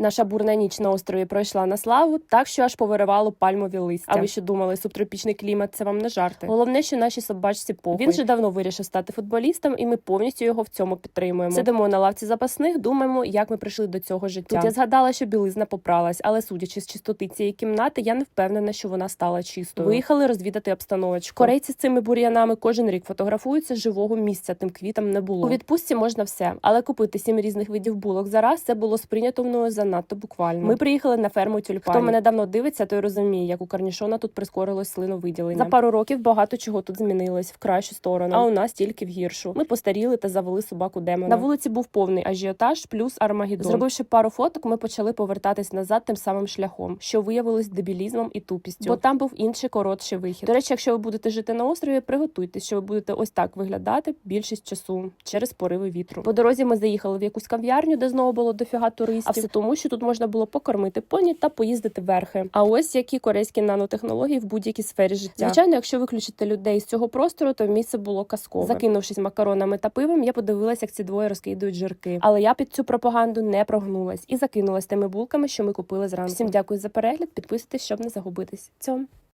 Наша бурна ніч на острові пройшла на славу, так що аж повиривало пальмові листя. А ви що думали, субтропічний клімат це вам не жарти? Головне, що наші собачці похуй. Він же давно вирішив стати футболістом, і ми повністю його в цьому підтримуємо. Сидимо на лавці запасних, думаємо, як ми прийшли до цього життя. Тут я згадала, що білизна попралась, але судячи з чистоти цієї кімнати, я не впевнена, що вона стала чистою. Виїхали розвідати обстановочку. Корейці з цими бур'янами кожен рік фотографуються. Живого місця тим квітам не було. У відпустці можна все, але купити сім різних видів булок за раз це було сприйнято мною занадто буквально. Ми приїхали на ферму тюльпанів. Хто мене давно дивиться, той розуміє, як у карнішона тут прискорилось слиновиділення. За пару років багато чого тут змінилось в кращу сторону. А у нас тільки в гіршу. Ми постаріли та завели собаку демона. На вулиці був повний ажіотаж плюс армагеддон. Зробивши пару фоток, ми почали повертатись назад тим самим шляхом, що виявилось дебілізмом і тупістю. Бо там був інший коротший вихід. До речі, якщо ви будете жити на острові, приготуйтесь, що ви будете ось так виглядати більшість часу через пориви вітру. По дорозі ми заїхали в якусь кав'ярню, де знову було дофіга туристів. А все тому, що тут можна було покормити поні та поїздити верхи. А ось які корейські нанотехнології в будь-якій сфері життя. Звичайно, якщо виключити людей з цього простору, то місце було казкове. Закинувшись макаронами та пивом, я подивилася, як ці двоє розкидують жирки. Але я під цю пропаганду не прогнулась і закинулась тими булками, що ми купили зранку. Всім дякую за перегляд. Підписуйтесь, щоб не загубитись. Цьом.